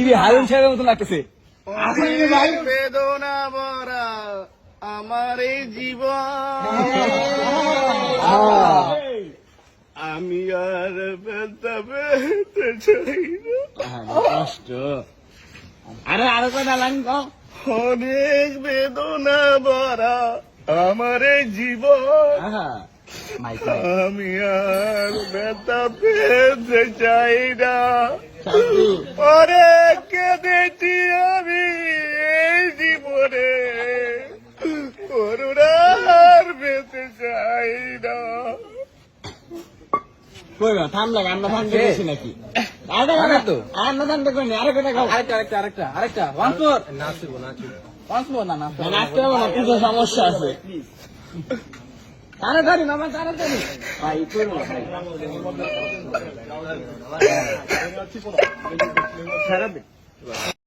DB Harun সাহেবের মতন লাগতেছে। বেদনা ভরা আমার এই জীবন আমি আর ব্যথা পেতে চাই না। কষ্ট। আরে আরও কথা কও। অনেক বেদনা ভরা আমার এই জীবন আমি আর ব্যথা পেতে চাই না। অনেক কেঁদেছি আমি এই জীবনে করুণার পেতে চাই না কই না থাম আমরা থামতে গেছি নাকি? আরে তো। আমরা থামতে কই না আরে আরেকটা আরেকটা আরেকটা আরেকটা ওয়ান্স মোর নাচবো নাচবো। ওয়ান্স মোর না না, নাচতে হবে না কিছু সমস্যা আছে। তাড়াতাড়ি মামা তাড়াতাড়ি। না ভাই?